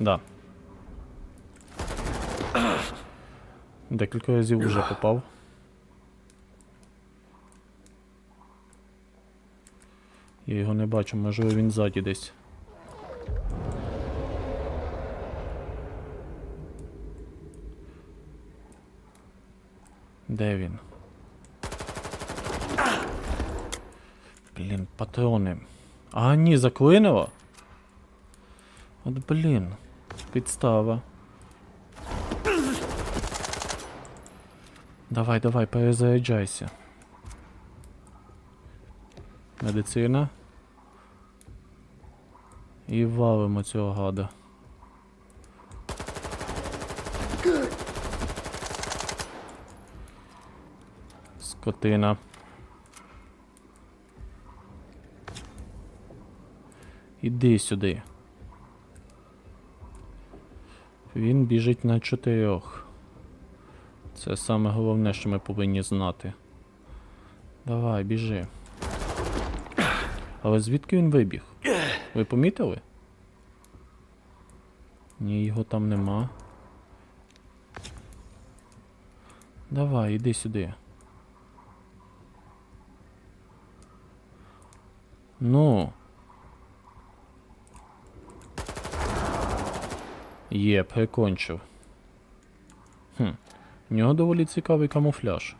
Да. Декілька разів вже попав. Я його не бачу, можливо він ззаді десь. Де він? Блін, патрони. А, ні, заклинило. От блін. Підстава. Давай, давай, перезаряджайся. Медицина. І валимо цього гада. Скотина. Іди сюди. Він біжить на чотирьох. Це саме головне, що ми повинні знати. Давай, біжи. Але звідки він вибіг? Ви помітили? Ні, його там нема. Давай, іди сюди. Ну. Є, прикончив. Хм. В нього доволі цікавий камуфляж.